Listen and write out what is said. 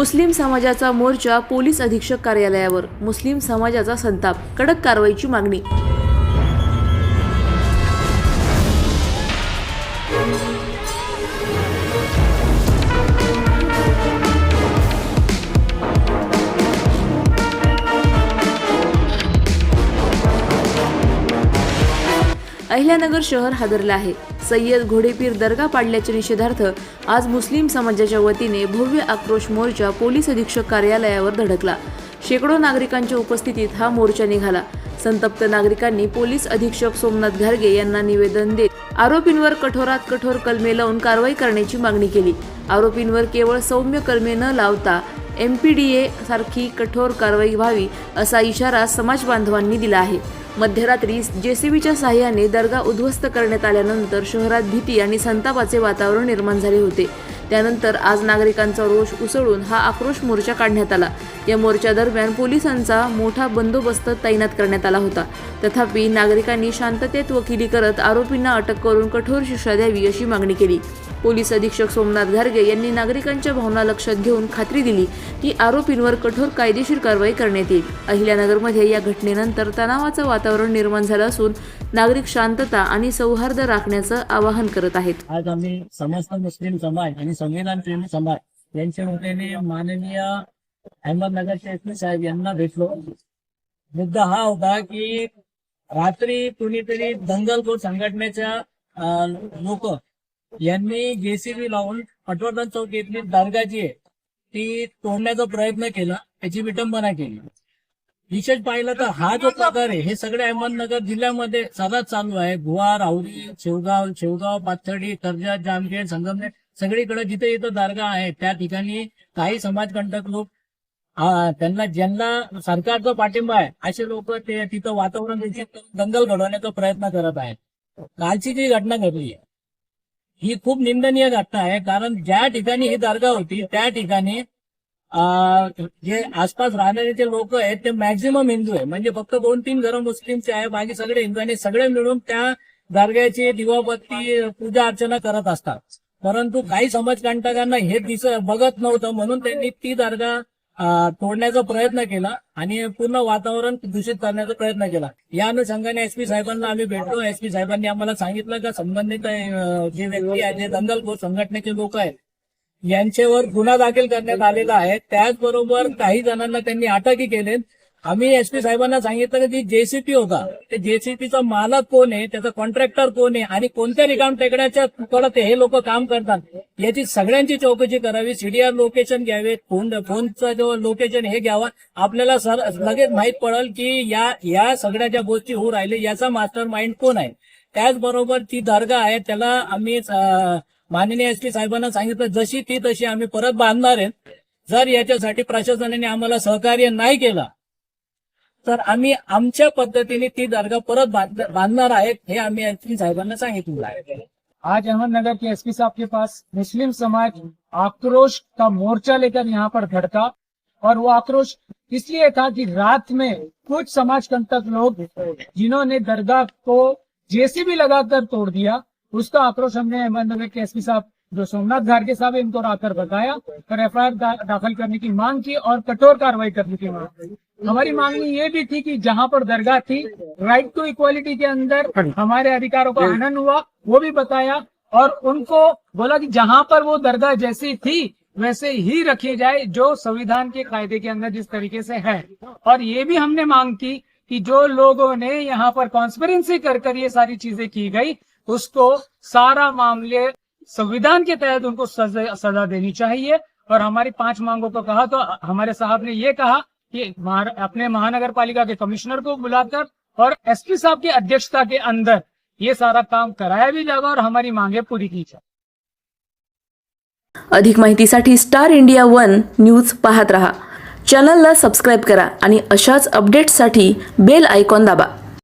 मुस्लिम समाजाचा मोर्चा पोलीस अधीक्षक कार्यालयावर. मुस्लिम समाजाचा संताप कडक कारवाईची मागणी अहिल्यानगर शहर हादरलं आहे. सय्यद घोडेपीर दर्गा पाडल्याच्या निषेधार्थ आज मुस्लिम समाजाच्या वतीने भव्य आक्रोश मोर्चा पोलीस अधीक्षक कार्यालयावर धडकला. शेकडो नागरिकांच्या उपस्थितीत हा मोर्चा निघाला. संतप्त नागरिकांनी पोलीस अधीक्षक सोमनाथ घारगे यांना निवेदन देत आरोपींवर कठोरात कठोर कलमे लावून कारवाई करण्याची मागणी केली. आरोपींवर केवळ सौम्य कलमे न लावता एम पी डी ए सारखी कठोर कारवाई व्हावी असा इशारा समाज बांधवांनी दिला आहे. मध्यरात्री जेसीबीच्या सहाय्याने दर्गा उद्ध्वस्त करण्यात आल्यानंतर शहरात भीती आणि संतापाचे वातावरण निर्माण झाले होते. त्यानंतर आज नागरिकांचा रोष उसळून हा आक्रोश मोर्चा काढण्यात आला. या मोर्चादरम्यान पोलिसांचा मोठा बंदोबस्त तैनात करण्यात आला होता. तथापि नागरिकांनी शांततेत वकिली करत आरोपींना अटक करून कठोर शिक्षा द्यावी अशी मागणी केली. पोलीस अधीक्षक सोमनाथ घारगे यांनी नागरिकांच्या भावना लक्षात घेऊन खात्री दिली की आरोपींवर कठोर कायदेशीर कारवाई करण्यात येईल. अहिल्यानगरमध्ये या घटनेनंतर तणावाचं वातावरण निर्माण झालं असून नागरिक शांतता आणि सौहार्द राखण्याचं आवाहन करत आहेत. आज आम्ही समस्त मुस्लिम समाज आणि संविधान प्रेमी समाज यांच्या वतीने माननीय अहमदनगरचे एस साहेब यांना भेटलो. मुद्दा हा होता की रात्री कुणीतरी दंगलखोर संघटनेच्या लोक यांनी जेसीबी लावून पटवर्धन चौक येथली दर्गा जी आहे ती तोडण्याचा प्रयत्न केला त्याची विटंबना केली. विशेष पाहिलं तर हा जो प्रकार आहे हे सगळे अहमदनगर जिल्ह्यामध्ये सदाच चालू आहे. गुहा राहुरी शेवगाव शेवगाव पाथर्डी कर्जत जामखेड संगमनेर सगळीकडे जिथे इथं दर्गा आहे त्या ठिकाणी काही समाजकंटक लोक त्यांना ज्यांना सरकारचा पाठिंबा आहे असे लोक ते तिथं वातावरण दंगल घडवण्याचा प्रयत्न करत आहेत. कालची जी घटना घडली आहे ही खूप निंदनीय घटना आहे. कारण ज्या ठिकाणी ही दर्गा होती त्या ठिकाणी जे आसपास राहणारे जे लोक आहेत ते मॅक्झिमम हिंदू आहे. म्हणजे फक्त दोन तीन घरं मुस्लिमचे आहे बाकी सगळे हिंदू आणि सगळे मिळून त्या दर्ग्याची दिवाबत्ती पूजा अर्चना करत असतात. परंतु काही समाजकंटकांना हे दिस बघत नव्हतं. म्हणून त्यांनी ती दर्गा तोडण्याचा प्रयत्न केला आणि पूर्ण वातावरण दूषित करण्याचा प्रयत्न केला. या अनुषंगाने एसपी साहेबांना आम्ही भेटलो. एसपी साहेबांनी आम्हाला सांगितलं का संबंधित जे व्यक्ती आहेत जे दंगलखोर संघटनेचे लोक आहेत यांच्यावर गुन्हा दाखल करण्यात आलेला आहे. त्याचबरोबर काही जणांना त्यांनी अटकही केले आम्ही एसपी साहेबांना सांगितलं की जेसीपी होता ते जेसीपीचा मालक कोण आहे त्याचा कॉन्ट्रॅक्टर कोण आहे आणि कोणत्या रिकाम टेकड्याच्या कडे हे लोक काम करतात. याची सगळ्यांची चौकशी करावी सीडीआर लोकेशन घ्यावे फोन फोनचा जो लोकेशन हे घ्यावा. आपल्याला सर लगेच माहीत पडेल की या या सगळ्या ज्या गोष्टी होऊ राहिले याचा मास्टर माइंड कोण आहे? त्याचबरोबर ती दर्गा आहे त्याला आम्ही माननीय एस पी साहेबांना सांगितलं जशी ती तशी आम्ही परत बांधणार आहे. जर याच्यासाठी प्रशासनाने आम्हाला सहकार्य नाही केलं तर आम्ही आमच्या पद्धतीने ती दर्गा परत बांधणार आहेत हे आम्ही एस साहेबांना सांगितलेलं आहे आज अहमदनगर के एसपी साहब के पास मुस्लिम समाज आक्रोश का मोर्चा लेकर यहाँ पर धड़का और वो आक्रोश इसलिए था कि रात में कुछ समाज कंटक लोग जिन्होंने दरगाह को जेसीबी लगाकर तोड़ दिया उसका आक्रोश हमने अहमदनगर के एसपी साहब जो सोमनाथ घारगे साहब है, इनको आकर बताया और एफ दाखिल करने की मांग की और कठोर कार्रवाई करने की मांग की। हमारी मांगनी ये भी थी कि जहाँ पर दरगाह थी राइट टू इक्वालिटी के अंदर हमारे अधिकारों का हनन हुआ वो भी बताया और उनको बोला कि जहाँ पर वो दरगाह जैसी थी वैसे ही रखी जाए जो संविधान के कायदे के अंदर जिस तरीके से है। और ये भी हमने मांग की कि जो लोगों ने यहाँ पर कॉन्स्पिरेंसी कर कर ये सारी चीज़ें की गई उसको सारा मामले संविधान के तहत उनको सजा सजा देनी चाहिए। और हमारी पाँच मांगों को कहा तो हमारे साहब ने ये कहा कि अपने महानगर के कमिश्नर को बुलाकर और एसपी साहब की अध्यक्षता के अंदर ये सारा काम कराया भी जाएगा और हमारी मांगे पूरी की जाए अधिक माहितीसाठी स्टार इंडिया वन न्यूज पाहत रहा. चॅनलला सबस्क्राईब करा आणि अशाच अपडेट्ससाठी बेल आयकॉन दाबा.